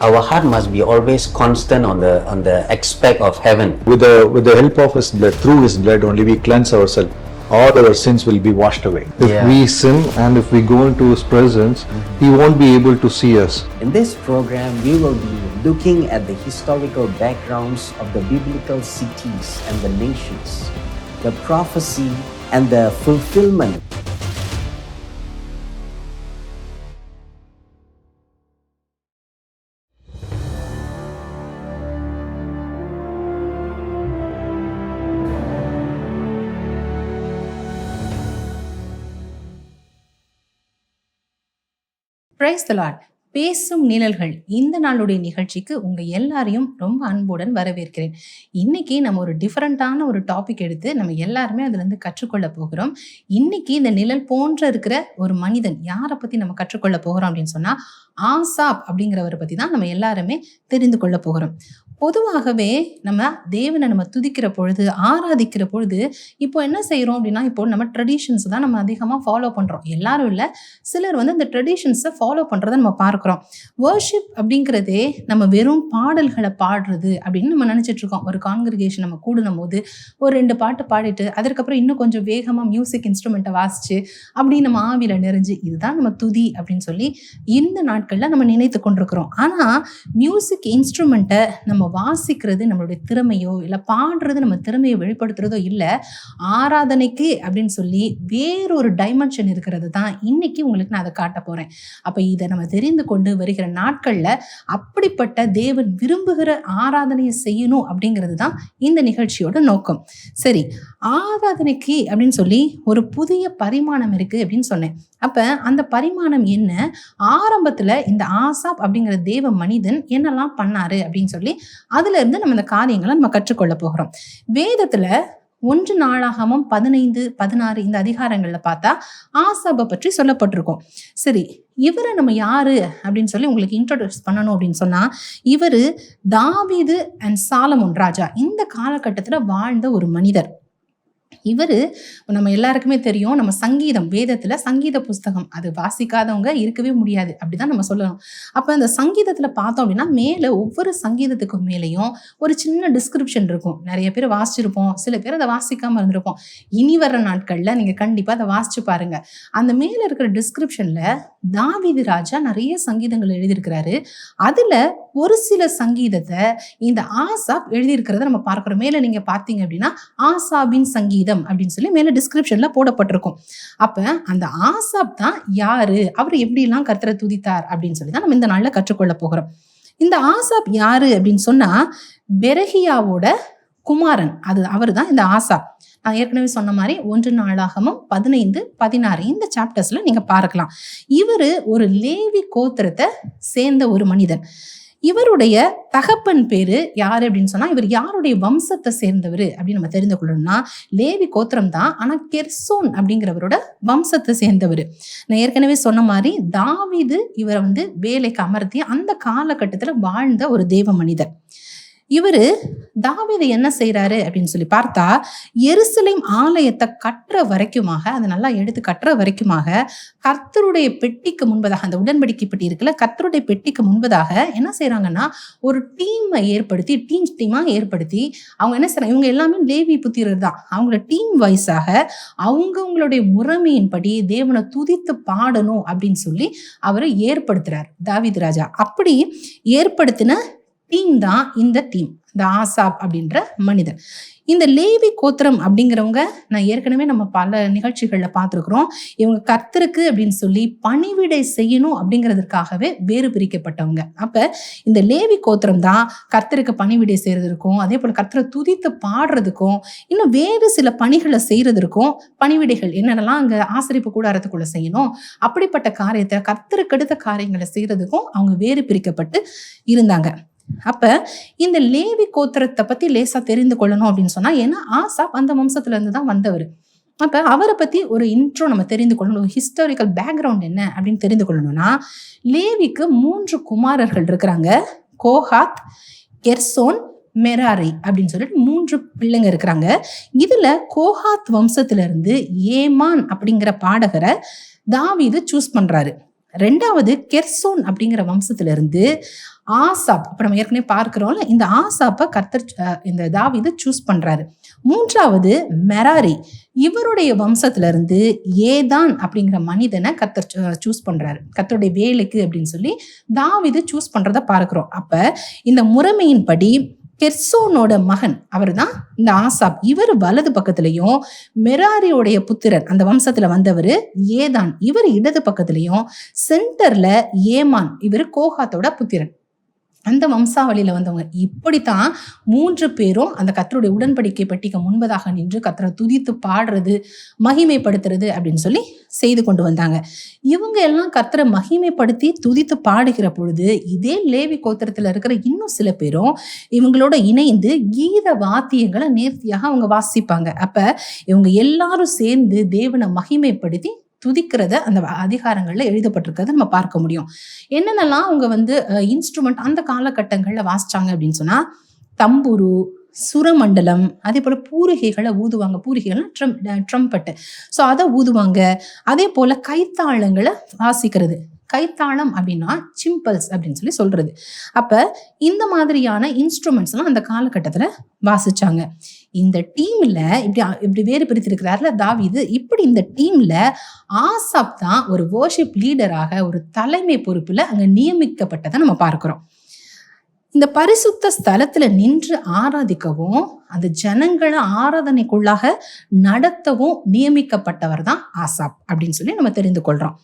Our heart must be always constant on the on the aspect of heaven. With the, with the help of His blood, through His blood only, we cleanse ourselves. All our sins will be washed away. If Yeah. we sin and if we go into His presence, He won't be able to see us. In this program, we will be looking at the historical backgrounds of the biblical cities and the nations, the prophecy and the fulfillment Praise the Lord. பேசும் நிழல்கள் இந்த நாளுடைய நிகழ்ச்சிக்கு உங்க எல்லாரையும் ரொம்ப அன்புடன் வரவேற்கிறேன். இன்னைக்கு நம்ம ஒரு டிஃப்ரெண்ட்டான ஒரு டாபிக் எடுத்து நம்ம எல்லாருமே அதுல இருந்து கற்றுக்கொள்ள போகிறோம். இன்னைக்கு இந்த நிழல் போன்ற இருக்கிற ஒரு மனிதன் யாரை பத்தி நம்ம கற்றுக்கொள்ள போகிறோம் அப்படின்னு சொன்னா ஆசாப் அப்படிங்கிறவரை பத்தி தான் நம்ம எல்லாருமே தெரிந்து கொள்ள போகிறோம். பொதுவாகவே நம்ம தேவனை நம்ம துதிக்கிற பொழுது ஆராதிக்கிற பொழுது இப்போ என்ன செய்கிறோம் அப்படின்னா இப்போ நம்ம ட்ரெடிஷன்ஸ் தான் நம்ம அதிகமாக ஃபாலோ பண்ணுறோம் எல்லாரும் இல்லை சிலர் வந்து அந்த ட்ரெடிஷன்ஸை ஃபாலோ பண்ணுறதை நம்ம பார்க்குறோம். வர்ஷிப் அப்படிங்கிறதே நம்ம வெறும் பாடல்களை பாடுறது அப்படின்னு நம்ம நினச்சிட்டு இருக்கோம். ஒரு காங்கிரிகேஷன் நம்ம கூடணும் போது ஒரு ரெண்டு பாட்டு பாடிட்டு அதற்கப்புறம் இன்னும் கொஞ்சம் வேகமாக மியூசிக் இன்ஸ்ட்ருமெண்ட்டை வாசிச்சு அப்படி நம்ம ஆவியில் நிறைஞ்சு இதுதான் நம்ம துதி அப்படின்னு சொல்லி இந்த நாட்களில் நம்ம நினைத்து கொண்டிருக்கிறோம். ஆனால் மியூசிக் இன்ஸ்ட்ருமெண்ட்டை நம்ம வாசிக்கிறது நம்மளுடைய திறமையோ இல்லை பாடுறது நம்ம திறமையை வெளிப்படுத்துறதோ இல்லை ஆராதனைக்கு அப்படின்னு சொல்லி வேறொரு டைமென்ஷன் இருக்கிறது தான். இன்னைக்கு உங்களுக்கு நான் அதை காட்ட போகிறேன் அப்போ இதை நம்ம தெரிந்து கொண்டு வருகிற நாட்களில் அப்படிப்பட்ட தேவன் விரும்புகிற ஆராதனையை செய்யணும் அப்படிங்கிறது தான் இந்த நிகழ்ச்சியோட நோக்கம். சரி ஆராதனைக்கு அப்படின்னு சொல்லி ஒரு புதிய பரிமாணம் இருக்கு அப்படின்னு சொன்னேன். அப்ப அந்த பரிமாணம் என்ன? ஆரம்பத்துல இந்த ஆசாப் அப்படிங்கிற தேவ மனிதன் என்னெல்லாம் பண்ணாரு அப்படின்னு சொல்லி அதுல இருந்து நம்ம இந்த காரியங்களை நம்ம கற்றுக்கொள்ள போகிறோம். வேதத்துல ஒன்று நாளாகமும் பதினைந்து பதினாறு இந்த அதிகாரங்களில் பார்த்தா ஆசாபை பற்றி சொல்லப்பட்டிருக்கும். சரி இவரை நம்ம யாரு அப்படின்னு சொல்லி உங்களுக்கு இன்ட்ரோடியூஸ் பண்ணணும் அப்படின்னு சொன்னா இவரு தாவீது அண்ட் சாலமுன் ராஜா. இந்த காலகட்டத்தில் வாழ்ந்த ஒரு மனிதர். இவர் நம்ம எல்லாருக்குமே தெரியும் நம்ம சங்கீதம் வேதத்தில் சங்கீத புஸ்தகம். அது வாசிக்காதவங்க இருக்கவே முடியாது. அப்படிதான் நம்ம சொல்லணும். அப்போ அந்த சங்கீதத்தில் பார்த்தோம் அப்படின்னா மேலே ஒவ்வொரு சங்கீதத்துக்கும் மேலேயும் ஒரு சின்ன டிஸ்கிரிப்ஷன் இருக்கும். நிறைய பேர் வாசிச்சிருப்போம். சில பேர் அதை வாசிக்காமல் இருந்திருப்போம். இனி வர்ற நாட்களில் நீங்கள் கண்டிப்பாக அதை வாசிச்சு பாருங்க. அந்த மேலே இருக்கிற டிஸ்கிரிப்ஷனில் தாவிதி ராஜா நிறைய சங்கீதங்கள் எழுதியிருக்கிறாரு. அதில் ஒரு சில சங்கீதத்தை இந்த ஆசாப் எழுதியிருக்கிறத நம்ம பார்க்குறோம். மேலே நீங்கள் பார்த்தீங்க அப்படின்னா ஆசாபின் சங்கீதம். அப்படின்னு சொல்லி மேலே டிஸ்கிரிப்ஷனில் போடப்பட்டிருக்கும். அப்போ அந்த ஆசாப் தான் யாரு? அவர் எப்படிலாம் கர்த்தரை துதித்தார் அப்படின்னு சொல்லி தான் நம்ம இந்த நாளில் கற்றுக்கொள்ள போகிறோம். இந்த ஆசாப் யாரு அப்படின்னு சொன்னா பெரகியாவோட குமாரன். அது அவர் தான் இந்த ஆசாப். நான் ஏற்கனவே சொன்ன மாதிரி ஒன்று நாளாகமும் பதினைந்து பதினாறு இந்த சாப்டர்ஸ்ல நீங்க பார்க்கலாம். இவரு ஒரு லேவி கோத்திரத்தை சேர்ந்த ஒரு மனிதன். இவருடைய தகப்பன் பேரு யாரு அப்படின்னு சொன்னா இவர் யாருடைய வம்சத்தை சேர்ந்தவர் அப்படின்னு நம்ம தெரிந்து கொள்ளணும்னா லேவி கோத்திரம் தான் ஆனா கெர்சோன் அப்படிங்கிறவரோட வம்சத்தை சேர்ந்தவர். நான் ஏற்கனவே சொன்ன மாதிரி தாவிது இவரை வந்து வேலைக்கு அமர்த்தி அந்த காலகட்டத்துல வாழ்ந்த ஒரு தேவ மனிதர் இவர் தாவீது என்ன செய்கிறாரு அப்படின்னு சொல்லி பார்த்தா எருசலேம் ஆலயத்தை கட்டுற வரைக்குமாக அதை நல்லா எடுத்து கட்டுற வரைக்குமாக கர்த்தருடைய பெட்டிக்கு முன்பதாக அந்த உடன்படிக்கை பெட்டி இருக்குல்ல கர்த்தருடைய பெட்டிக்கு முன்பதாக என்ன செய்கிறாங்கன்னா ஒரு டீமை ஏற்படுத்தி டீம் டீமாக ஏற்படுத்தி அவங்க என்ன செய்கிறாங்க இவங்க எல்லாமே லேவி புத்திரர் தான். அவங்கள டீம் வைஸாக அவங்கவுங்களுடைய முறைமையின்படி தேவனை துதித்து பாடணும் அப்படின்னு சொல்லி அவர் ஏற்படுத்துறார் தாவித் ராஜா. அப்படி ஏற்படுத்தின தீம் தான் இந்த டீம் இந்த ஆசாப் அப்படின்ற மனிதன். இந்த லேவி கோத்திரம் அப்படிங்கிறவங்க நான் ஏற்கனவே நம்ம பல நிகழ்ச்சிகளில் பார்த்துருக்குறோம். இவங்க கர்த்தருக்கு அப்படின்னு சொல்லி பணிவிடை செய்யணும் அப்படிங்கிறதுக்காகவே வேறு பிரிக்கப்பட்டவங்க. அப்போ இந்த லேவி கோத்திரம் தான் கர்த்தருக்கு பணிவிடை செய்கிறதுக்கும் அதே போல் கர்த்தரை துதித்து பாடுறதுக்கும் இன்னும் வேறு சில பணிகளை செய்கிறதுக்கும் பணிவிடைகள் என்னென்னலாம் அங்கே ஆசரிப்பு கூடாரத்துக்குள்ளே செய்யணும் அப்படிப்பட்ட காரியத்தை கர்த்தருக்கு அடுத்த காரியங்களை செய்கிறதுக்கும் அவங்க வேறு பிரிக்கப்பட்டு இருந்தாங்க. அப்போ இந்த லேவி கோத்திரத்தை பற்றி லேசாக தெரிந்து கொள்ளணும் அப்படின்னு சொன்னால் ஏன்னா ஆசாப் அந்த வம்சத்துலேருந்து தான் வந்தவர். அப்போ அவரை பற்றி ஒரு இன்ட்ரோ நம்ம தெரிந்து கொள்ளணும் ஒரு ஹிஸ்டாரிக்கல் பேக்ரவுண்ட் என்ன அப்படின்னு தெரிந்து கொள்ளணும்னா லேவிக்கு மூன்று குமாரர்கள் இருக்கிறாங்க. கோஹாத் கெர்சோன் மெராரி அப்படின்னு சொல்லிட்டு மூன்று பிள்ளைங்க இருக்கிறாங்க. இதில் கோஹாத் வம்சத்திலிருந்து ஏமான் அப்படிங்கிற பாடகரை தாவீது சூஸ் பண்ணுறாரு ரெண்டாவது கெர்சோன் அப்படிங்கிற வம்சத்திலிருந்து ஆசாப் இப்போ நம்ம ஏற்கனவே பார்க்கிறோம்ல இந்த ஆசாப்பை கர்த்தர் இந்த இந்த தாவீது சூஸ் பண்றாரு. மூன்றாவது மெராரி. இவருடைய வம்சத்திலிருந்து ஏதான் அப்படிங்கிற மனிதனை கத்தர் சூஸ் பண்றாரு. கத்தருடைய வேலைக்கு அப்படின்னு சொல்லி தாவீது சூஸ் பண்றத பார்க்கிறோம். அப்ப இந்த முறைமையின்படி கெர்சோனோட மகன் அவர் தான் இந்த ஆசாப். இவர் வலது பக்கத்துலயும் மெராரியோடைய புத்திரர் அந்த வம்சத்துல வந்தவர் ஏதான். இவர் இடது பக்கத்துலேயும் சென்டர்ல ஏமான் இவர் கோகாத்தோட புத்திரன். அந்த வம்சாவளியில் வந்தவங்க இப்படித்தான் மூன்று பேரும் அந்த கத்தருடைய உடன்படிக்கை பெட்டிக்கு முன்பதாக நின்று கத்தரை துதித்து பாடுறது மகிமைப்படுத்துறது அப்படின்னு சொல்லி செய்து கொண்டு வந்தாங்க. இவங்க எல்லாம் கத்தரை மகிமைப்படுத்தி துதித்து பாடுகிற பொழுது இதே லேவி கோத்திரத்தில் இருக்கிற இன்னும் சில பேரும் இவங்களோட இணைந்து கீத வாத்தியங்களை நேர்த்தியாக அவங்க வாசிப்பாங்க. அப்போ இவங்க எல்லாரும் சேர்ந்து தேவனை மகிமைப்படுத்தி துதிக்கிறத அந்த அதிகாரங்களில் எழுதப்பட்டிருக்கிறத நம்ம பார்க்க முடியும். என்னென்னலாம் அவங்க வந்து இன்ஸ்ட்ருமெண்ட் அந்த காலகட்டங்களில் வாசிச்சாங்க அப்படின்னு சொன்னால் தம்புரு சுரமண்டலம் அதே போல் பூரிகைகளை ஊதுவாங்க. பூரிகைகள்லாம் ட்ரம் ட்ரம்பட்டு ஸோ அதை ஊதுவாங்க. அதே போல் கைத்தாளங்களை வாசிக்கிறது. கைத்தாளம் அப்படின்னா சிம்பல்ஸ் அப்படின்னு சொல்லி சொல்றது. அப்ப இந்த மாதிரியான இன்ஸ்ட்ருமெண்ட்ஸ் எல்லாம் அந்த காலகட்டத்துல வாசிச்சாங்க. இந்த டீம்ல இப்படி இப்படி வேறு பிரித்திருக்கிறார்ல தாவிது இப்படி இந்த டீம்ல ஆசாப் தான் ஒரு வர்ஷிப் லீடராக ஒரு தலைமை பொறுப்புல அங்க நியமிக்கப்பட்டதை நம்ம பார்க்கிறோம். இந்த பரிசுத்த ஸ்தலத்துல நின்று ஆராதிக்கவும் அந்த ஜனங்களை ஆராதனைக்குள்ளாக நடத்தவும் நியமிக்கப்பட்டவர் தான் ஆசாப் அப்படின்னு சொல்லி நம்ம தெரிந்து கொள்றோம்.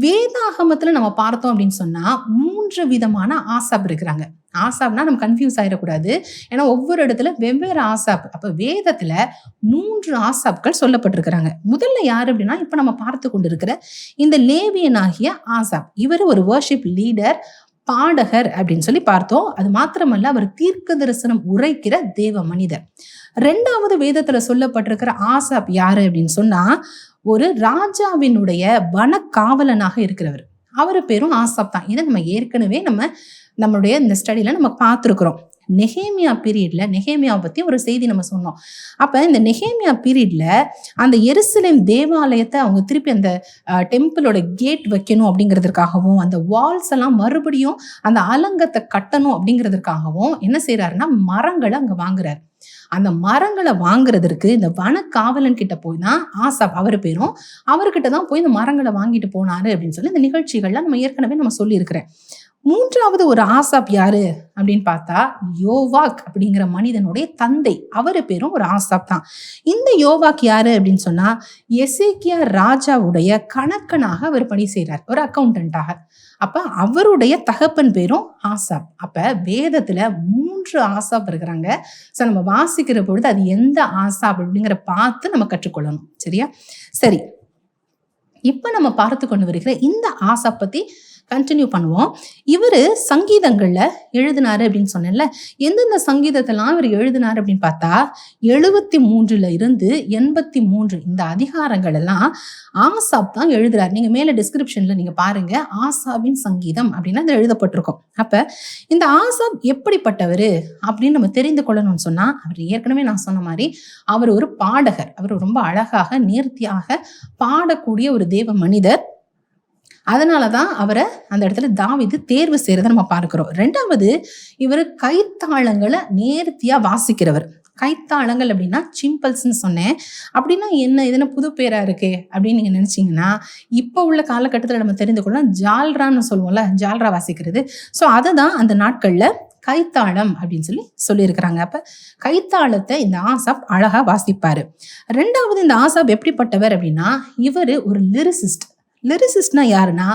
வேதாகமத்துல நம்ம பார்த்தோம் அப்படின்னு சொன்னா மூன்று விதமான ஆசாப் இருக்கிறாங்க. ஆசாப்னா நம்ம கன்ஃபியூஸ் ஆயிடக்கூடாது. ஏன்னா ஒவ்வொரு இடத்துல வெவ்வேறு ஆசாப். அப்ப வேதத்துல மூன்று ஆசாப்கள் சொல்லப்பட்டிருக்கிறாங்க. முதல்ல யாரு அப்படின்னா இப்ப நம்ம பார்த்து கொண்டிருக்கிற இந்த லேவியனாகிய ஆசாப். இவர் ஒரு வர்ஷிப் லீடர் பாடகர் அப்படின்னு சொல்லி பார்த்தோம். அது மாத்திரமல்ல அவர் தீர்க்க தரிசனம் உரைக்கிற தேவ மனிதர். ரெண்டாவது வேதத்துல சொல்லப்பட்டிருக்கிற ஆசாப் யாரு அப்படின்னு சொன்னா ஒரு ராஜாவினுடைய வனக்காவலனாக இருக்கிறவர். அவர் பேரும் ஆசாப் தான். இதை நம்ம ஏற்கனவே நம்ம நம்மளுடைய இந்த ஸ்டடியில நம்ம பார்த்துருக்குறோம். நெஹேமியா பீரியட்ல நெஹேமியாவை பத்தி ஒரு செய்தி நம்ம சொன்னோம். அப்ப இந்த நெஹேமியா பீரியட்ல அந்த எருசலேம் தேவாலயத்தை அவங்க திருப்பி அந்த டெம்பிளோட கேட் வைக்கணும் அப்படிங்கிறதுக்காகவும் அந்த வால்ஸ் எல்லாம் மறுபடியும் அந்த அலங்கத்தை கட்டணும் அப்படிங்கிறதுக்காகவும் என்ன செய்யறாருன்னா மரங்களை அங்க வாங்குறாரு. அந்த மரங்களை வாங்குறதற்கு இந்த வனக்காவலன் கிட்ட போய் தான் ஆசாப் அவர் பேரும் அவர்கிட்ட தான் போய் இந்த மரங்களை வாங்கிட்டு போனாரு அப்படின்னு சொல்லி இந்த நிகழ்ச்சிகள்லாம் நம்ம ஏற்கனவே நம்ம சொல்லியிருக்கிறேன். மூன்றாவது ஒரு ஆசாப் யாரு அப்படின்னு பார்த்தா யோவாக் அப்படிங்கிற மனிதனுடைய தந்தை. அவர் பேரும் ஒரு ஆசாப் தான். இந்த யோவாக் யாரு அப்படின்னு சொன்னா எசேக்கியா ராஜாவுடைய கணக்கனாக அவர் பணி செய்கிறார் ஒரு அக்கௌண்டன்ட்டாக அப்ப அவருடைய தகப்பன் பேரும் ஆசாப். அப்ப வேதத்துல மூன்று ஆசாப் இருக்கிறாங்க. ஸோ நம்ம வாசிக்கிற பொழுது அது எந்த ஆசாப் அப்படிங்கிற பார்த்து நம்ம கற்றுக்கொள்ளணும். சரியா? சரி. இப்ப நம்ம பார்த்து கொண்டு வருகிற இந்த ஆசாப் பத்தி கண்டினியூ பண்ணுவோம். இவர் சங்கீதங்களில் எழுதினாரு அப்படின்னு சொன்னேன்ல. எந்தெந்த சங்கீதத்தெல்லாம் இவர் எழுதினார் அப்படின்னு பார்த்தா எழுபத்தி மூன்றுல இருந்து எண்பத்தி மூன்று இந்த அதிகாரங்கள் எல்லாம் ஆசாப் தான் எழுதுறாரு. நீங்கள் மேலே டிஸ்கிரிப்ஷனில் நீங்கள் பாருங்க. ஆசாபின் சங்கீதம் அப்படின்னு அது எழுதப்பட்டிருக்கும். அப்போ இந்த ஆசாப் எப்படிப்பட்டவர் அப்படின்னு நம்ம தெரிந்து கொள்ளணும்னு சொன்னால் அவர் ஏற்கனவே நான் சொன்ன மாதிரி அவர் ஒரு பாடகர். அவர் ரொம்ப அழகாக நேர்த்தியாக பாடக்கூடிய ஒரு தேவ மனிதர். அதனாலதான் அவரை அந்த இடத்துல தாவிது தேர்வு செய்கிறத நம்ம பார்க்கிறோம். ரெண்டாவது இவர் கைத்தாளங்களை நேர்த்தியாக வாசிக்கிறவர். கைத்தாளங்கள் அப்படின்னா சிம்பிள்ஸ்ன்னு சொன்னேன். அப்படின்னா என்ன இதுன்னு புது பேராக இருக்கே அப்படின்னு நீங்கள் நினச்சிங்கன்னா இப்போ உள்ள காலகட்டத்தில் நம்ம தெரிந்து கொள்ளலாம் ஜால்ரான்னு சொல்லுவோம்ல ஜால்ரா வாசிக்கிறது. ஸோ அதை தான் அந்த நாட்களில் கைத்தாளம் அப்படின்னு சொல்லி சொல்லியிருக்கிறாங்க. அப்போ கைத்தாளத்தை இந்த ஆசாப் அழகாக வாசிப்பார். ரெண்டாவது இந்த ஆசாப் எப்படிப்பட்டவர் அப்படின்னா இவர் ஒரு லிரிசிஸ்ட் லிரிசிஸ்ட்னா யாருன்னா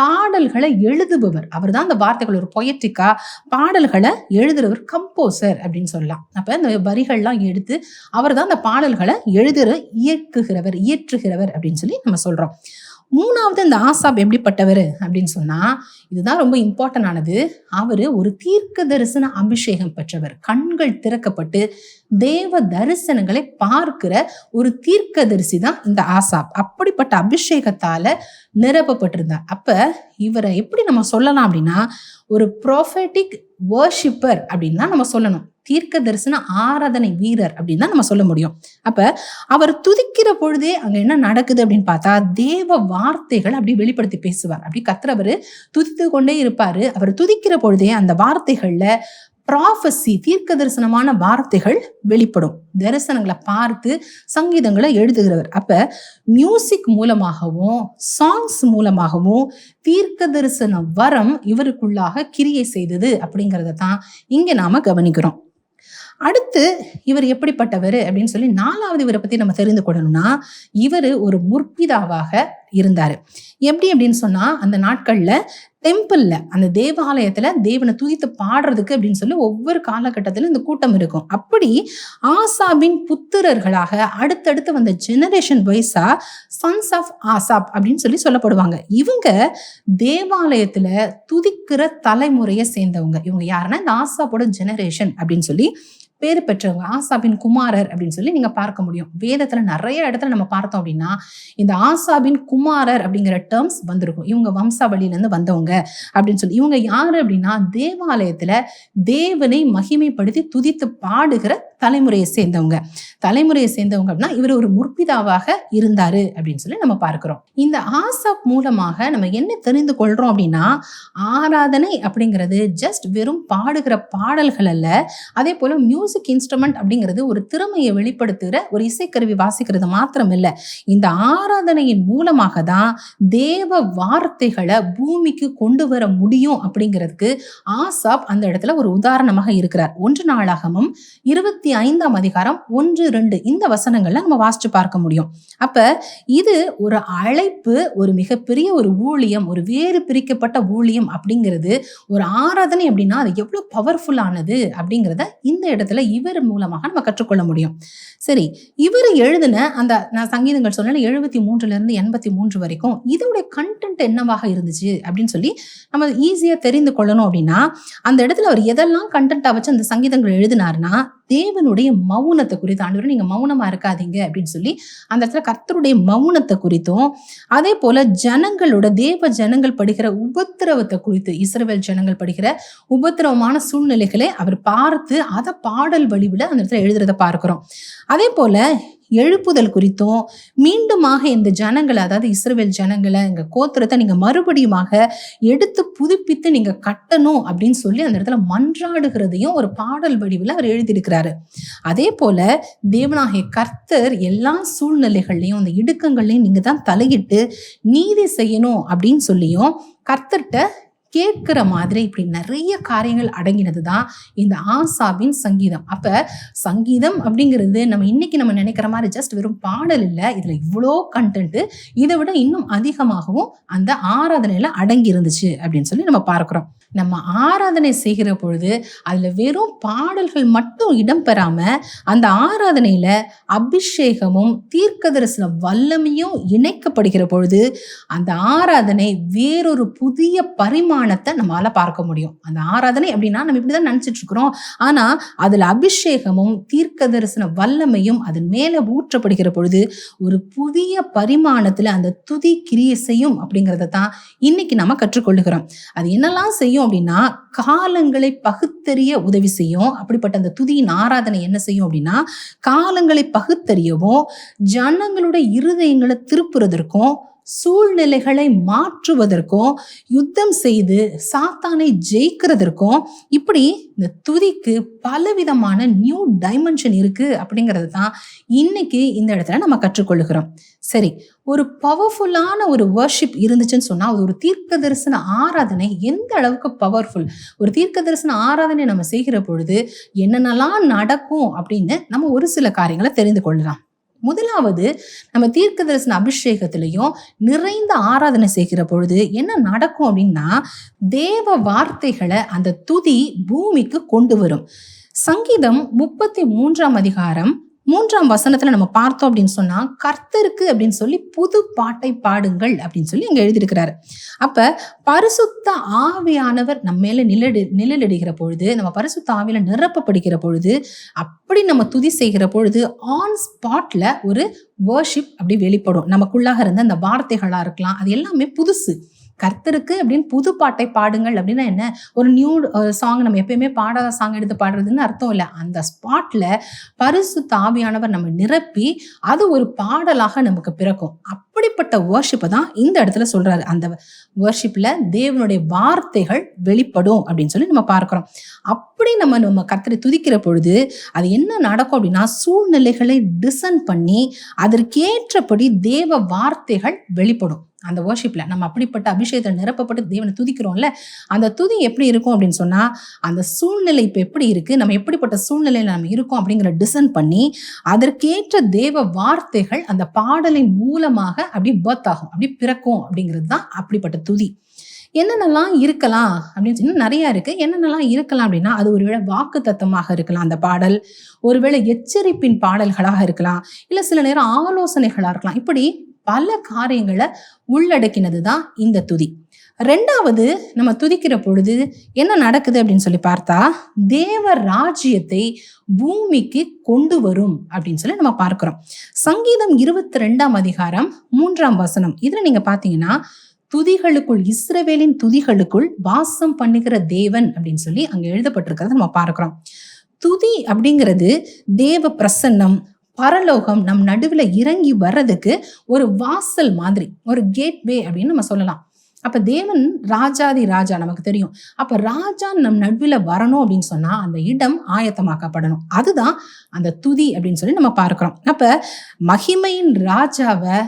பாடல்களை எழுதுபவர். அவர் தான் அந்த வார்த்தைகள் ஒரு பொயட்ரிக்கா பாடல்களை எழுதுறவர் கம்போசர் அப்படின்னு சொல்லலாம். அப்போ இந்த வரிகள்லாம் எடுத்து அவர் தான் அந்த பாடல்களை எழுதுற இயக்குகிறவர் இயற்றுகிறவர் அப்படின்னு சொல்லி நம்ம சொல்கிறோம் மூணாவது இந்த ஆசாப் எப்படிப்பட்டவர் அப்படின்னு சொன்னால் இதுதான் ரொம்ப இம்பார்ட்டன்ட் ஆனது. அவர் ஒரு தீர்க்க தரிசன அபிஷேகம் பெற்றவர். கண்கள் திறக்கப்பட்டு தேவ தரிசனங்களை பார்க்கிற ஒரு தீர்க்க தரிசி தான் இந்த ஆசாப். அப்படிப்பட்ட அபிஷேகத்தால் நிரப்பப்பட்டிருந்தார். அப்போ இவரை எப்படி நம்ம சொல்லலாம் அப்படின்னா ஒரு ப்ரோஃபெட்டிக் வர்ஷிப்பர் அப்படின்னு தான் நம்ம சொல்லணும். தீர்க்க தரிசன ஆராதனை வீரர் அப்படின்னு தான் நம்ம சொல்ல முடியும். அப்ப அவர் துதிக்கிற பொழுதே அங்க என்ன நடக்குது அப்படின்னு பார்த்தா தேவ வார்த்தைகள் அப்படி வெளிப்படுத்தி பேசுவார். அப்படி கத்துறவர் துதித்து கொண்டே இருப்பாரு. அவர் துதிக்கிற பொழுதே அந்த வார்த்தைகள்ல ப்ராஃபஸி தீர்க்க தரிசனமான வார்த்தைகள் வெளிப்படும். தரிசனங்களை பார்த்து சங்கீதங்களை எழுதுகிறவர். அப்ப மியூசிக் மூலமாகவும் சாங்ஸ் மூலமாகவும் தீர்க்க தரிசன வரம் இவருக்குள்ளாக கிரியை செய்தது அப்படிங்கிறத தான் இங்க நாம கவனிக்கிறோம். அடுத்து இவர் எப்படிப்பட்டவர் அப்படின்னு சொல்லி நாலாவது இவரை பத்தி நம்ம தெரிந்து கொள்ளணும்னா இவர் ஒரு முற்பிதாவாக இருந்தார். எப்படி அப்படின்னு சொன்னா அந்த நாட்கள்ல டெம்பிள்ல அந்த தேவாலயத்துல தேவனை துதித்து பாடுறதுக்கு அப்படின்னு சொல்லி ஒவ்வொரு காலகட்டத்திலும் இந்த கூட்டம் இருக்கும். அப்படி ஆசாபின் புத்திரர்களாக அடுத்தடுத்து வந்த generation wise sons of Asaph அப்படின்னு சொல்லி சொல்லப்படுவாங்க. இவங்க தேவாலயத்துல துதிக்கிற தலைமுறையை சேர்ந்தவங்க. இவங்க யாருன்னா இந்த ஆசாப்போட ஜெனரேஷன் அப்படின்னு சொல்லி பேர் பெற்றவங்க ஆசாபின் குமாரர் அப்படின்னு சொல்லி நீங்க பார்க்க முடியும். வேதத்துல நிறைய இடத்துல நம்ம பார்த்தோம் அப்படின்னா இந்த ஆசாபின் குமாரர் அப்படிங்கிற டேர்ம்ஸ் வந்திருக்கும். இவங்க வம்சாவளியில இருந்து வந்தவங்க அப்படின்னு சொல்லி. இவங்க யாரு அப்படின்னா தேவாலயத்துல தேவனை மகிமைப்படுத்தி துதித்து பாடுகிற தலைமுறையை சேர்ந்தவங்க. தலைமுறையை சேர்ந்தவங்க அப்படின்னா இவர் ஒரு முற்பிதாவாக இருந்தாரு அப்படின்னு சொல்லி நம்ம பார்க்கிறோம். இந்த ஆசாப் மூலமாக நம்ம என்ன தெரிந்து கொள்றோம் அப்படின்னா ஆராதனை அப்படிங்கிறது ஜஸ்ட் வெறும் பாடுகிற பாடல்கள் அல்ல. அதே போல மியூசிக் இன்ஸ்ட்ருமெண்ட் அப்படிங்கிறது ஒரு திறமையை வெளிப்படுத்துகிற ஒரு இசைக்கருவி வாசிக்கிறது மாத்திரம் இல்லை. இந்த ஆராதனையின் மூலமாக தான் தேவ வார்த்தைகளை பூமிக்கு கொண்டு வர முடியும் அப்படிங்கிறதுக்கு ஆசாப் அந்த இடத்துல ஒரு உதாரணமாக இருக்கிறார். ஒன்று நாளாகமும் இருபத்தி ஐந்தாம் அதிகாரம் ஒன்று ரெண்டு இந்த வசனங்கள்ல நம்ம வாசிச்சு பார்க்க முடியும். அப்ப இது ஒரு அழைப்பு ஒரு மிகப்பெரிய ஒரு ஊழியம் ஒரு வேறு பிரிக்கப்பட்ட ஊழியம் அப்படிங்கிறது ஒரு ஆராதனை அப்படின்னா அது எவ்வளவு பவர்ஃபுல்லானது அப்படிங்கிறத இந்த இடத்துல இவர் மூலமாக நம்ம கற்றுக்கொள்ள முடியும். சரி இவர் எழுதின அந்த நான் சங்கீதங்கள் சொன்னேன் எழுபத்தி மூன்றுல இருந்து எண்பத்தி மூன்று வரைக்கும் இதோடைய கண்டென்ட் என்னவாக இருந்துச்சு அப்படின்னு சொல்லி நம்ம ஈஸியா தெரிந்து கொள்ளணும் அப்படின்னா அந்த இடத்துல அவர் எதெல்லாம் கண்டென்ட்டா வச்சு அந்த சங்கீதங்கள் எழுதினாருன்னா தேவனுடைய மௌனத்தை குறித்து ஆண்டவரே நீங்க மௌனமா இருக்காதீங்க அப்படின்னு சொல்லி அந்த இடத்துல கர்த்தருடைய மௌனத்தை குறித்தும் அதே போல ஜனங்களோட தேவ ஜனங்கள் படுகிற உபத்திரவத்தை குறித்து இஸ்ரேல் ஜனங்கள் படுகிற உபத்திரவமான சூழ்நிலைகளை அவர் பார்த்து அதை பாடல் வடிவில் அந்த இடத்துல எழுதுறதை பார்க்கிறோம். அதே போல எழுப்புதல் குறித்தும் மீண்டுமாக இந்த ஜனங்களை அதாவது இஸ்ரேல் ஜனங்களை எங்கள் கோத்திரத்தை நீங்கள் மறுபடியுமாக எடுத்து புதுப்பித்து நீங்கள் கட்டணும் அப்படின்னு சொல்லி அந்த இடத்துல மன்றாடுகிறதையும் ஒரு பாடல் வடிவில் அவர் எழுதியிருக்கிறாரு. அதே போல தேவனாகிய கர்த்தர் எல்லா சூழ்நிலைகள்லையும் அந்த இடுக்கங்கள்லையும் நீங்கள் தான் தலையிட்டு நீதி செய்யணும் அப்படின்னு சொல்லியும் கர்த்தர்கிட்ட கேட்கிற மாதிரி இப்படி நிறைய காரியங்கள் அடங்கினது தான் இந்த ஆசாவின் சங்கீதம். அப்போ சங்கீதம் அப்படிங்கிறது நம்ம இன்னைக்கு நம்ம நினைக்கிற மாதிரி ஜஸ்ட் வெறும் பாடல் இல்லை இதில் இவ்வளோ கண்டென்ட்டு இதை விட இன்னும் அதிகமாகவும் அந்த ஆராதனையில் அடங்கி இருந்துச்சு அப்படின்னு சொல்லி நம்ம பார்க்குறோம். நம்ம ஆராதனை செய்கிற பொழுது அதில் வெறும் பாடல்கள் மட்டும் இடம்பெறாமல் அந்த ஆராதனையில் அபிஷேகமும் தீர்க்கதரிசன வல்லமையும் இணைக்கப்படுகிற பொழுது அந்த ஆராதனை வேறொரு புதிய பரிமாணத்தை நம்மளால பார்க்க முடியும். அந்த ஆராதனை அப்படின்னா நம்ம இப்படிதான் நினைச்சிட்டு இருக்கிறோம் ஆனா அதுல அபிஷேகமும் தீர்க்க தரிசன வல்லமையும் அதன் மேல ஊற்றப்படுகிற பொழுது ஒரு புதிய பரிமாணத்துல அந்த துதி கிரியை செய்யும் அப்படிங்கிறத தான் இன்னைக்கு நம்ம கற்றுக்கொள்ளுகிறோம். அது என்னெல்லாம் செய்யும் அப்படின்னா காலங்களை பகுத்தறிய உதவி செய்யும். அப்படிப்பட்ட அந்த துதியின் ஆராதனை என்ன செய்யும் அப்படின்னா காலங்களை பகுத்தறியவும் ஜனங்களுடைய இருதயங்களை திருப்புறதற்கும் சூழ்நிலைகளை மாற்றுவதற்கும் யுத்தம் செய்து சாத்தானை ஜெயிக்கிறதற்கும் இப்படி இந்த துதிக்கு பலவிதமான நியூ டைமென்ஷன் இருக்கு அப்படிங்கிறது தான் இன்னைக்கு இந்த இடத்துல நம்ம கற்றுக்கொள்ளுகிறோம் சரி ஒரு பவர்ஃபுல்லான ஒரு வர்ஷிப் இருந்துச்சுன்னு சொன்னால் அது ஒரு தீர்க்க தரிசன ஆராதனை. எந்த அளவுக்கு பவர்ஃபுல் ஒரு தீர்க்க தரிசன ஆராதனை நம்ம செய்கிற பொழுது என்னென்னலாம் நடக்கும் அப்படின்னு நம்ம ஒரு சில காரியங்களை தெரிந்து கொள்ளலாம். முதலாவது நம்ம தீர்க்க தரிசன அபிஷேகத்திலையும் நிறைந்த ஆராதனை செய்கிற பொழுது என்ன நடக்கும் அப்படின்னா தேவ வார்த்தைகளை அந்த துதி பூமிக்கு கொண்டு வரும். சங்கீதம் முப்பத்தி மூன்றாம் அதிகாரம் மூன்றாம் வசனத்துல நம்ம பார்த்தோம் அப்படின்னு சொன்னா கர்த்தருக்கு அப்படின்னு சொல்லி புது பாட்டை பாடுங்கள் அப்படின்னு சொல்லி இங்க எழுதியிருக்கிறாரு. அப்ப பரிசுத்த ஆவியானவர் நம்ம மேல நிழடு நிழலிடுகிற பொழுது நம்ம பரிசுத்த ஆவியில நிரப்பப்படுகிற பொழுது அப்படி நம்ம துதி செய்கிற பொழுது ஆன் ஸ்பாட்ல ஒரு வர்ஷிப் அப்படி வெளிப்படும். நமக்குள்ளாக இருந்த அந்த வார்த்தைகளா இருக்கலாம் அது எல்லாமே புதுசு. கர்த்தருக்கு அப்படின்னு புது பாட்டை பாடுங்கள் அப்படின்னா என்ன? ஒரு நியூ சாங் நம்ம எப்பயுமே பாடாத சாங் எடுத்து பாடுறதுன்னு அர்த்தம் இல்லை. அந்த ஸ்பாட்ல பரிசு தாவியானவர் நம்ம நிரப்பி அது ஒரு பாடலாக நமக்கு பிறக்கும். அப்படிப்பட்ட வர்ஷிப்பை தான் இந்த இடத்துல சொல்றாரு. அந்த வர்ஷிப்ல தேவனுடைய வார்த்தைகள் வெளிப்படும் அப்படின்னு சொல்லி நம்ம பார்க்கிறோம். அப்படி நம்ம நம்ம கர்த்தரை துதிக்கிற பொழுது அது என்ன நடக்கும் அப்படின்னா சூழ்நிலைகளை டிசன் பண்ணி அதற்கேற்றபடி தேவ வார்த்தைகள் வெளிப்படும். அந்த ஓர்ஷிப்பில் நம்ம அப்படிப்பட்ட அபிஷேகத்தில் நிரப்பப்பட்டு தேவனை துதிக்கிறோம்ல அந்த துதி எப்படி இருக்கும் அப்படின்னு சொன்னால் அந்த சூழ்நிலை இப்போ எப்படி இருக்குது நம்ம எப்படிப்பட்ட சூழ்நிலையில் நம்ம இருக்கோம் அப்படிங்கிற டிசைன் பண்ணி அதற்கேற்ற தேவ வார்த்தைகள் அந்த பாடலின் மூலமாக அப்படி பர்த் ஆகும் அப்படி பிறக்கும் அப்படிங்கிறது தான் அப்படிப்பட்ட துதி. என்னென்னலாம் இருக்கலாம் அப்படின்னு சொல்லி நிறைய இருக்கு. என்னென்னலாம் இருக்கலாம் அப்படின்னா அது ஒருவேளை வாக்கு தத்துவமாக இருக்கலாம் அந்த பாடல் ஒருவேளை எச்சரிப்பின் பாடல்களாக இருக்கலாம் இல்லை சில நேரம் ஆலோசனைகளாக இருக்கலாம். இப்படி பல காரியங்களை உள்ளடக்கினது தான் இந்த துதி. ரெண்டாவது நம்ம துதிக்கிற பொழுது என்ன நடக்குது அப்படின்னு சொல்லி பார்த்தா தேவ ராஜ்யத்தை பூமிக்கு கொண்டு வரும் அப்படின்னு சொல்லி நம்ம பார்க்கிறோம். சங்கீதம் இருபத்தி ரெண்டாம் அதிகாரம் மூன்றாம் வசனம். இதுல நீங்க பாத்தீங்கன்னா துதிகளுக்குள் இஸ்ரவேலின் துதிகளுக்குள் வாசம் பண்ணுகிற தேவன் அப்படின்னு சொல்லி அங்க எழுதப்பட்டிருக்கிறத நம்ம பார்க்கிறோம். துதி அப்படிங்கிறது தேவ பிரசன்னம் பரலோகம் நம் நடுவில் இறங்கி வர்றதுக்கு ஒரு வாசல் மாதிரி ஒரு கேட்வே அப்படின்னு நம்ம சொல்லலாம். அப்ப தேவன் ராஜாதி ராஜா நமக்கு தெரியும். அப்ப ராஜா நம் நடுவில் வரணும் அப்படின்னு சொன்னா அந்த இடம் ஆயத்தமாக்கப்படணும். அதுதான் அந்த துதி அப்படின்னு சொல்லி நம்ம பார்க்கிறோம். அப்ப மகிமையின் ராஜாவை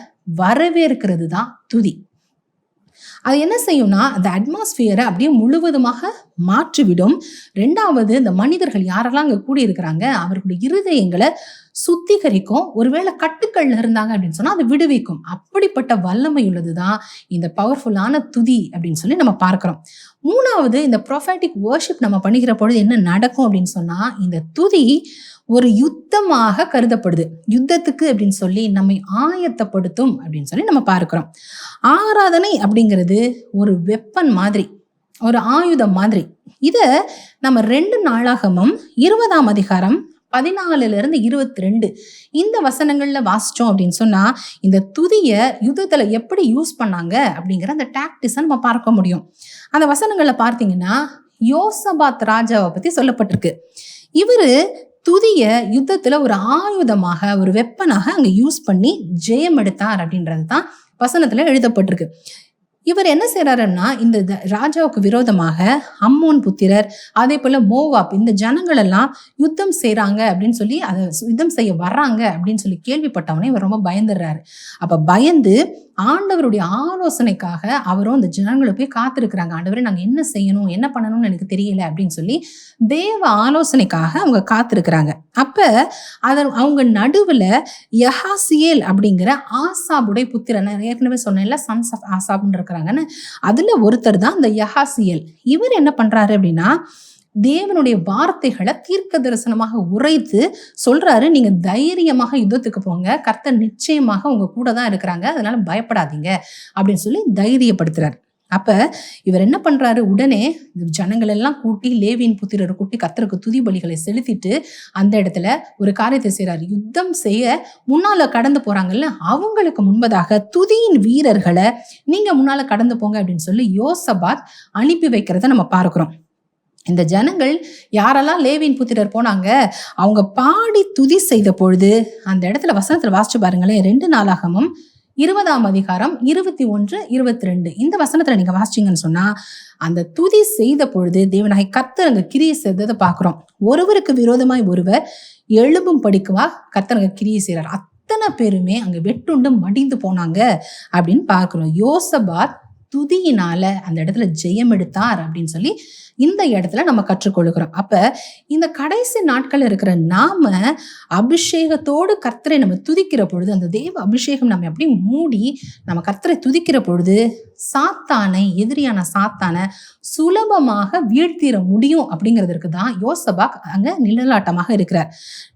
வரவேற்கிறது தான் துதி. அது என்ன செய்யும்னா அந்த அட்மாஸ்பியரை அப்படியே முழுவதுமாக மாற்றிவிடும். ரெண்டாவது இந்த மனிதர்கள் யாரெல்லாம் அங்கே கூடி இருக்கிறாங்க அவர்களுடைய இருதயங்களை சுத்திகரிக்கும். ஒருவேளை கட்டுக்கள்ல இருந்தாங்க அப்படின்னு சொன்னா அதை விடுவிக்கும். அப்படிப்பட்ட வல்லமை உள்ளதுதான் இந்த பவர்ஃபுல்லான துதி அப்படின்னு சொல்லி நம்ம பார்க்கிறோம். மூணாவது இந்த ப்ரொஃபேட்டிக் வேர்ஷிப் நம்ம பண்ணிக்கிற பொழுது என்ன நடக்கும் அப்படின்னு சொன்னா இந்த துதி ஒரு யுத்தமாக கருதப்படுது. யுத்தத்துக்கு அப்படின்னு சொல்லி நம்மை ஆயத்தப்படுத்தும் அப்படின்னு சொல்லி நம்ம பார்க்கிறோம். ஆராதனை அப்படிங்கிறது ஒரு வெப்பன் மாதிரி ஒரு ஆயுதம் மாதிரி. இதை நம்ம ரெண்டு நாளாகமும் இருபதாம் அதிகாரம் பதினாலுல இருந்து இருபத்தி ரெண்டு இந்த வசனங்கள்ல வாசிச்சோம் அப்படின்னு சொன்னா இந்த துதிய யுத்தத்துல எப்படி யூஸ் பண்ணாங்க அப்படிங்கிற அந்த டாக்டிஸை நம்ம பார்க்க முடியும். அந்த வசனங்களில் பார்த்தீங்கன்னா யோசபாத் ராஜாவை பத்தி சொல்லப்பட்டிருக்கு. இவரு துதிய யுத்தத்துல ஒரு ஆயுதமாக ஒரு வெப்பனாக அங்க யூஸ் பண்ணி ஜெயம் எடுத்தார் அப்படின்றது தான் வசனத்துல எழுதப்பட்டிருக்கு. இவர் என்ன செய்கிறாருன்னா இந்த த- ராஜாவுக்கு விரோதமாக அம்மோன் புத்திரர் அதே போல மோவாப் இந்த ஜனங்கள் எல்லாம் யுத்தம் செய்கிறாங்க அப்படின்னு சொல்லி அதை யுத்தம் செய்ய வர்றாங்க அப்படின்னு சொல்லி கேள்விப்பட்டவனே இவர் ரொம்ப பயந்துடுறாரு. அப்போ பயந்து ஆண்டவருடைய ஆலோசனைக்காக அவரும் அந்த ஜனங்களை போய் காத்திருக்கிறாங்க. ஆண்டவரை நாங்கள் என்ன செய்யணும்? என்ன பண்ணணும்னு எனக்கு தெரியல அப்படின்னு சொல்லி தேவ ஆலோசனைக்காக அவங்க காத்திருக்கிறாங்க. அப்ப அதன் அவங்க நடுவில் யஹாசியேல் அப்படிங்கிற ஆசாபுடைய புத்திரன் ஏற்கனவே சொன்னேன்ல சன்ஸ் ஆஃப் ஆசாப்னு இருக்கிறாங்கன்னு. அதில் ஒருத்தர் தான் அந்த யஹாசியல். இவர் என்ன பண்ணுறாரு அப்படின்னா தேவனுடைய வார்த்தைகளை தீர்க்க தரிசனமாக உரைத்து சொல்றாரு. நீங்க தைரியமாக யுத்தத்துக்கு போங்க. கர்த்தர் நிச்சயமாக உங்க கூட தான் இருக்கிறாங்க. அதனால பயப்படாதீங்க அப்படின்னு சொல்லி தைரியப்படுத்துறாரு. அப்ப இவர் என்ன பண்றாரு? உடனே ஜனங்கள் எல்லாம் கூட்டி லேவியின் புத்திரரை கூட்டி கத்தருக்கு துதி பலிகளை செலுத்திட்டு அந்த இடத்துல ஒரு காரியத்தை செய்யறாரு யுத்தம் செய்ய முன்னால கடந்து போறாங்கல்ல? அவங்களுக்கு முன்பதாக துதியின் வீரர்களை நீங்க முன்னால கடந்து போங்க அப்படின்னு சொல்லி யோசபாத் அனுப்பி வைக்கிறத நம்ம பார்க்கிறோம். இந்த ஜனங்கள் யாரெல்லாம் லேவின் புத்திரர் போனாங்க அவங்க பாடி துதி செய்த பொழுது அந்த இடத்துல வசனத்தில் வாசிச்சு பாருங்களேன் ரெண்டு நாளாகமும் இருபதாம் அதிகாரம் இருபத்தி ஒன்று இருபத்தி ரெண்டு. இந்த வசனத்துல நீங்க வாசிச்சிங்கன்னு சொன்னா அந்த துதி செய்த பொழுது தேவனாகி கத்தரங்க அங்க கிரியை செய்ததை பார்க்குறோம். ஒருவருக்கு விரோதமாய் ஒருவர் எழும்பும் படிக்குவா கத்தரங்க அங்க கிரியை செய்கிறார் அத்தனை பேருமே அங்க வெட்டுண்டு மடிந்து போனாங்க அப்படின்னு பார்க்குறோம். யோசபாத் துதியினால அந்த இடத்துல ஜெயம் எடுத்தார் அப்படின்னு சொல்லி இந்த இடத்துல நம்ம கற்றுக்கொள்கிறோம். அப்ப இந்த கடைசி நாட்கள் இருக்கிற நாம அபிஷேகத்தோடு கர்த்தரை நம்ம துதிக்கிற பொழுது அந்த தேவ அபிஷேகம் நம்ம அப்படியே மூடி நம்ம கர்த்தரை துதிக்கிற பொழுது சாத்தானை எதிரியான சாத்தானை சுலபமாக வீழ்த்திட முடியும் அப்படிங்கிறதுக்கு தான் யோசபாக் அங்க நிழலாட்டமாக இருக்கிறார்.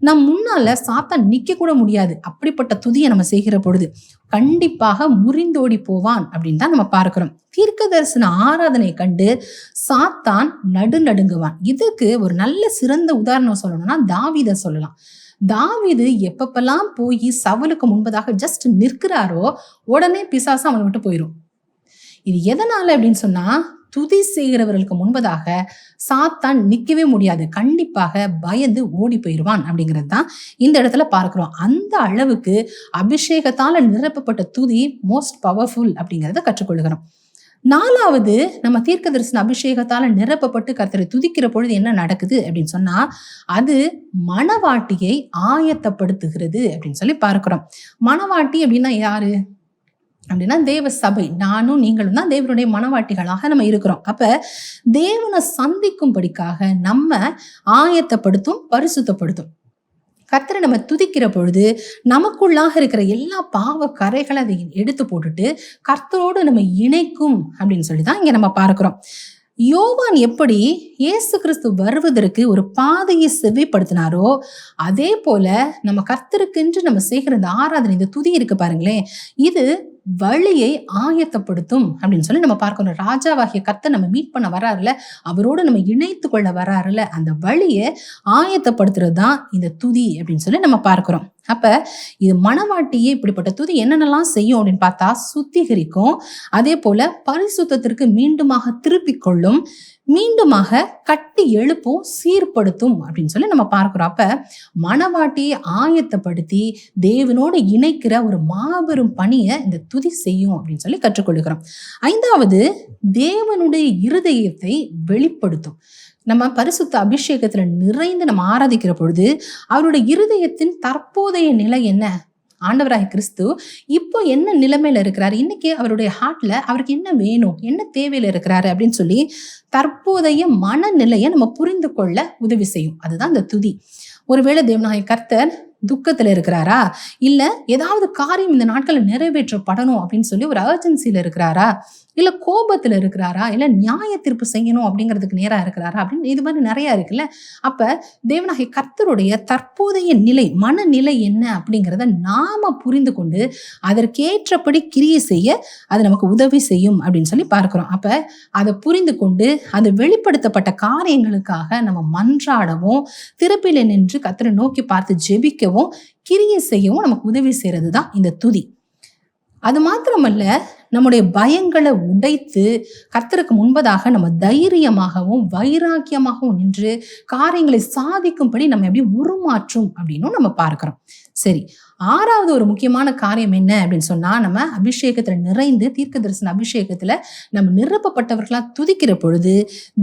நம் முன்னால சாத்தான் நிக்க கூட முடியாது. அப்படிப்பட்ட துதியை நம்ம செய்கிற பொழுது கண்டிப்பாக முறிந்தோடி போவான் அப்படின்னு தான் நம்ம பார்க்கிறோம். தீர்க்க தரிசன ஆராதனை கண்டு சாத்தான் நடுநடுங்குவான் இதுக்கு ஒரு நல்ல சிறந்த உதாரணம் சொல்லணும்னா தாவீதை சொல்லலாம். தாவீது எப்பப்பெல்லாம் போய் சவலுக்கு முன்பதாக ஜஸ்ட் நிற்கிறாரோ உடனே பிசாசு அவனை விட்டு போயிடும் இது எதனால அப்படின்னு சொன்னா துதி செய்கிறவர்களுக்கு முன்பதாக சாத்தான் நிற்கவே முடியாது. கண்டிப்பாக பயந்து ஓடி போயிடுவான் அப்படிங்கிறது தான் இந்த இடத்துல பார்க்கிறோம். அந்த அளவுக்கு அபிஷேகத்தால் நிரப்பப்பட்ட துதி மோஸ்ட் பவர்ஃபுல் அப்படிங்கிறத கற்றுக்கொள்கிறோம். நாலாவது நம்ம தீர்க்க தரிசன அபிஷேகத்தால் நிரப்பப்பட்டு கர்த்தரை துதிக்கிற பொழுது என்ன நடக்குது அப்படின்னு சொன்னா அது மணவாட்டியை ஆயத்தப்படுத்துகிறது அப்படின்னு சொல்லி பார்க்கிறோம். மணவாட்டி அப்படின்னா யாரு? அப்படின்னா தேவ சபை நானும் நீங்களும் தான் தேவனுடைய மனவாட்டிகளாக நம்ம இருக்கிறோம். அப்ப தேவனை சந்திக்கும்படிக்காக நம்ம ஆயத்தப்படுத்தும் பரிசுத்தப்படுத்தும். கர்த்தரை நம்ம துதிக்கிற பொழுது நமக்குள்ளாக இருக்கிற எல்லா பாவ கரைகளை அதை எடுத்து போட்டுட்டு கர்த்தரோடு நம்ம இணைக்கும் அப்படின்னு சொல்லி தான் இங்க நம்ம பார்க்கிறோம். யோவான் எப்படி இயேசு கிறிஸ்து வருவதற்கு ஒரு பாதையை செவ்விப்படுத்தினாரோ அதே போல நம்ம கர்த்தருக்கென்று நம்ம செய்கிற இந்த ஆராதனை இந்த துதி இருக்கு பாருங்களேன். இது வழியை ஆயத்தப்படுத்தும் அப்படின்னு சொல்லி நம்ம பார்க்கணும். ராஜாவாகிய கத்தை நம்ம மீட் பண்ண வராருல அவரோடு நம்ம இணைத்து கொள்ள வராருல அந்த வழியை ஆயத்தப்படுத்துறது தான் இந்த துதி அப்படின்னு சொல்லி நம்ம பார்க்கிறோம். அப்ப இது மனவாட்டியே இப்படிப்பட்ட துதி என்னென்னலாம் செய்யும் அப்படின்னு பார்த்தா சுத்திகரிக்கும் அதே போல பரிசுத்தத்திற்கு மீண்டுமாக திருப்பிக் கொள்ளும் மீண்டுமாக கட்டி எழுப்பும் சீர்படுத்தும் அப்படின்னு சொல்லி நம்ம பார்க்கிறோம். அப்ப மனவாட்டியை ஆயத்தப்படுத்தி தேவனோடு இணைக்கிற ஒரு மாபெரும் பணியை இந்த துதி செய்யும் அப்படின்னு சொல்லி கற்றுக்கொள்கிறோம். ஐந்தாவது தேவனுடைய இருதயத்தை வெளிப்படுத்தும். நம்ம பரிசுத்த அபிஷேகத்துல நிறைந்து நம்ம ஆராதிக்கிற பொழுது அவருடைய இருதயத்தின் தற்போதைய நிலை என்ன? ஆண்டவராகி கிறிஸ்து இப்போ என்ன நிலைமையில இருக்கிறாரு? இன்னைக்கு அவருடைய ஹார்ட்ல அவருக்கு என்ன வேணும்? என்ன தேவையில இருக்கிறாரு? அப்படின்னு சொல்லி தற்போதைய மனநிலையை நம்ம புரிந்து கொள்ள உதவி செய்யும். அதுதான் இந்த துதி. ஒருவேளை தேவநாய கர்த்தர் துக்கத்துல இருக்கிறாரா? இல்ல ஏதாவது காரியம் இந்த நாட்களில் நிறைவேற்றப்படணும் அப்படின்னு சொல்லி ஒரு அர்ஜென்சியில இருக்கிறாரா? இல்ல கோபத்துல இருக்கிறாரா? இல்ல நியாய தீர்ப்பு செய்யணும் அப்படிங்கிறதுக்கு நேரா இருக்கிறாரா? அப்படின்னு இது மாதிரி நிறைய இருக்குல்ல. அப்ப தேவனாகிய கர்த்தருடைய தற்போதைய நிலை மனநிலை என்ன அப்படிங்கிறத நாம புரிந்து கொண்டு அதற்கேற்றபடி கிரியை செய்ய அது நமக்கு உதவி செய்யும் அப்படின்னு சொல்லி பார்க்கிறோம். அப்ப அதை புரிந்து கொண்டு அது வெளிப்படுத்தப்பட்ட காரியங்களுக்காக நம்ம மன்றாடவும் திருப்பில நின்று கத்தரை நோக்கி பார்த்து ஜெபிக்கவும் கிரியை செய்யவும் நமக்கு உதவி செய்யறது தான் இந்த துதி. அது மாத்திரமல்ல நம்முடைய பயங்களை உடைத்து கர்த்தருக்கு முன்பதாக நம்ம தைரியமாகவும் வைராக்கியமாகவும் நின்று காரியங்களை சாதிக்கும்படி நம்ம எப்படி உருமாற்றும் அப்படின்னும் நம்ம பார்க்கிறோம். சரி ஆறாவது ஒரு முக்கியமான காரியம் என்ன அப்படின்னு சொன்னா நம்ம அபிஷேகத்துல நிறைந்து தீர்க்க தரிசன அபிஷேகத்துல நம்ம நிரப்பப்பட்டவர்களா துதிக்கிற பொழுது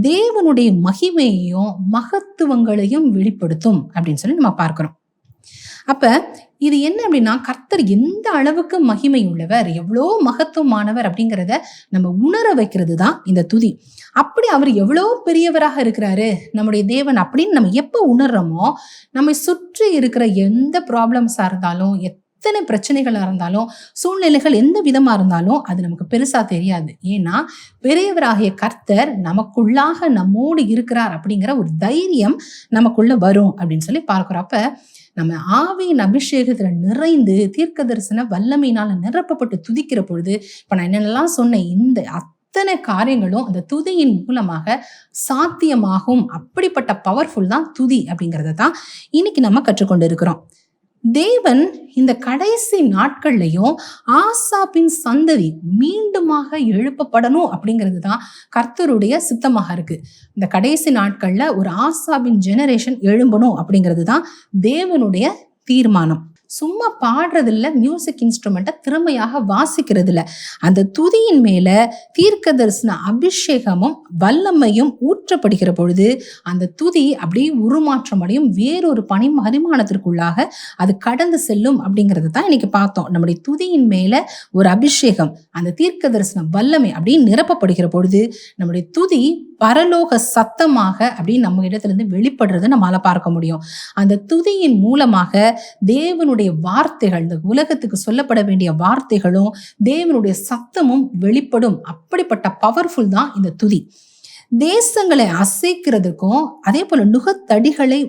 தேவனுடைய மகிமையையும் மகத்துவங்களையும் வெளிப்படுத்தும் அப்படின்னு சொல்லி நம்ம பார்க்கிறோம். அப்ப இது என்ன அப்படின்னா கர்த்தர் எந்த அளவுக்கு மகிமை உள்ளவர் எவ்வளோ மகத்துவமானவர் அப்படிங்கிறத நம்ம உணர வைக்கிறது தான் இந்த துதி. அப்படி அவர் எவ்வளோ பெரியவராக இருக்கிறாரு நம்முடைய தேவன் அப்படின்னு நம்ம எப்போ உணர்றோமோ நம்மை சுற்றி இருக்கிற எந்த ப்ராப்ளம்ஸாக இருந்தாலும் எத்தனை பிரச்சனைகளாக இருந்தாலும் சூழ்நிலைகள் எந்த விதமாக இருந்தாலும் அது நமக்கு பெருசாக தெரியாது. ஏன்னா பெரியவராகிய கர்த்தர் நமக்குள்ளாக நம்மோடு இருக்கிறார் அப்படிங்கிற ஒரு தைரியம் நமக்குள்ள வரும் அப்படின்னு சொல்லி பார்க்குறோம் நம்ம ஆவியின் அபிஷேகத்துல நிறைந்து தீர்க்க தரிசன வல்லமையினால நிரப்பப்பட்டு துதிக்கிற பொழுது இப்ப நான் என்னென்னலாம் சொன்னேன் இந்த அத்தனை காரியங்களும் அந்த துதியின் மூலமாக சாத்தியமாகும். அப்படிப்பட்ட பவர்ஃபுல் தான் துதி அப்படிங்கிறத தான் இன்னைக்கு நம்ம கற்றுக்கொண்டு இருக்கிறோம். தேவன் இந்த கடைசி நாட்கள்லையும் ஆசாப்பின் சந்ததி மீண்டுமாக எழுப்பப்படணும் அப்படிங்கிறது தான் கர்த்தருடைய சித்தமாக இருக்கு. இந்த கடைசி நாட்கள்ல ஒரு ஆசாபின் ஜெனரேஷன் எழும்பணும் அப்படிங்கிறது தான் தேவனுடைய தீர்மானம். சும்மா பாடுறதில்ல மியூசிக் இன்ஸ்ட்ருமெண்ட்டை திறமையாக வாசிக்கிறதில்ல. அந்த துதியின் மேலே தீர்க்க தரிசன அபிஷேகமும் வல்லமையும் ஊற்றப்படுகிற பொழுது அந்த துதி அப்படியே உருமாற்றம் அடையும். வேறொரு பணி பரிமாணத்திற்குள்ளாக அது கடந்து செல்லும் அப்படிங்கிறது தான் இன்னைக்கு பார்த்தோம். நம்முடைய துதியின் மேலே ஒரு அபிஷேகம் அந்த தீர்க்க தரிசன வல்லமை அப்படின்னு நிரப்பப்படுகிற பொழுது நம்முடைய துதி பரலோக சத்தமாக அப்படின்னு நம்ம இடத்துலேருந்து வெளிப்படுறத வெளிப்படுறதை பார்க்க முடியும். அந்த துதியின் மூலமாக தேவனுடைய வார்த்தைகள் இந்த உலகத்துக்கு சொல்லப்பட வேண்டிய வார்த்தைகளும் தேவனுடைய சத்தமும் வெளிப்படும். அப்படிப்பட்ட பவர்ஃபுல் தான் இந்த துதி. தேசங்களை அசைக்கிறதுக்கும் அதே போல நுகத்தடிகளை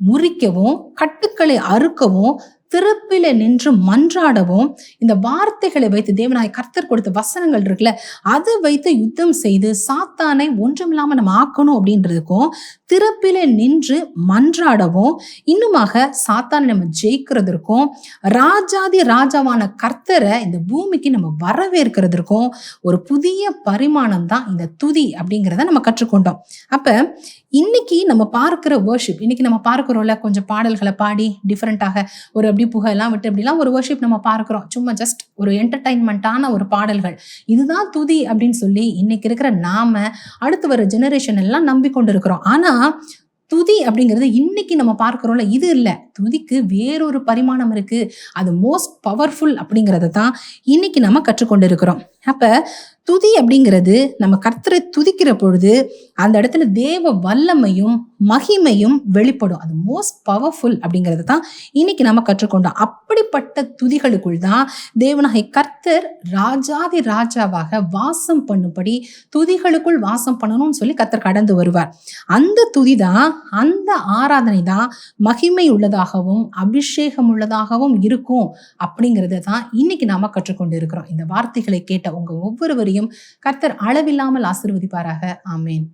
முறிக்கவும் கட்டுக்களை அறுக்கவும் திறப்பில நின்று மன்றாடவும் இந்த வார்த்தைகளை வைத்து தேவனாய் கர்த்தர் கொடுத்த வசனங்கள் இருக்குல்ல அதை வைத்து யுத்தம் செய்து சாத்தானை ஒன்றுமில்லாம நம்ம ஆக்கணும் அப்படின்றதுக்கும் திறப்பில நின்று மன்றாடவும் இன்னுமாக சாத்தானை நம்ம ஜெயிக்கிறதற்கும் ராஜாதி ராஜாவான கர்த்தரை இந்த பூமிக்கு நம்ம வரவேற்கிறதற்கும் ஒரு புதிய பரிமாணம் தான் இந்த துதி அப்படிங்கிறத நம்ம கற்றுக்கொண்டோம். அப்ப இன்னைக்கு நம்ம பார்க்கிற வேர்ஷிப் இன்னைக்கு நம்ம பார்க்கிறோம்ல கொஞ்சம் பாடல்களை பாடி டிஃப்ரெண்ட்டாக ஒரு எப்படி புகையெல்லாம் விட்டு அப்படிலாம் ஒரு வர்ஷிப் நம்ம பார்க்குறோம். சும்மா ஜஸ்ட் ஒரு என்டர்டைன்மெண்ட்டான ஒரு பாடல்கள். இதுதான் துதி அப்படின்னு சொல்லி இன்னைக்கு இருக்கிற நாம அடுத்து வர ஜெனரேஷன் எல்லாம் நம்பிக்கொண்டு இருக்கிறோம் ஆனால் துதி அப்படிங்கிறது இன்னைக்கு நம்ம பார்க்குறோம்ல இது இல்லை. துதிக்கு வேறொரு பரிமாணம் இருக்குது அது மோஸ்ட் பவர்ஃபுல் அப்படிங்கிறத தான் இன்னைக்கு நம்ம கற்றுக்கொண்டு இருக்கிறோம் அப்போ துதி அப்படிங்கிறது நம்ம கர்த்தரை துதிக்கிற பொழுது அந்த இடத்துல தேவ வல்லமையும் மகிமையும் வெளிப்படும். அது மோஸ்ட் பவர்ஃபுல் அப்படிங்கிறது தான் இன்னைக்கு நம்ம கற்றுக்கொண்டோம். அப்படிப்பட்ட துதிகளுக்குள் தான் தேவனாகை கர்த்தர் ராஜாதி ராஜாவாக வாசம் பண்ணும்படி துதிகளுக்குள் வாசம் பண்ணணும்னு சொல்லி கர்த்தர் கடந்து வருவார். அந்த துதி தான் அந்த ஆராதனை தான் மகிமை உள்ளதாகவும் அபிஷேகம் உள்ளதாகவும் இருக்கும் அப்படிங்கிறத தான் இன்னைக்கு நாம கற்றுக்கொண்டு இருக்கிறோம் இந்த வார்த்தைகளை கேட்ட உங்க ஒவ்வொருவரையும் கர்த்தர் அளவில்லாமல் ஆசிர்வதிப்பாராக. ஆமேன்.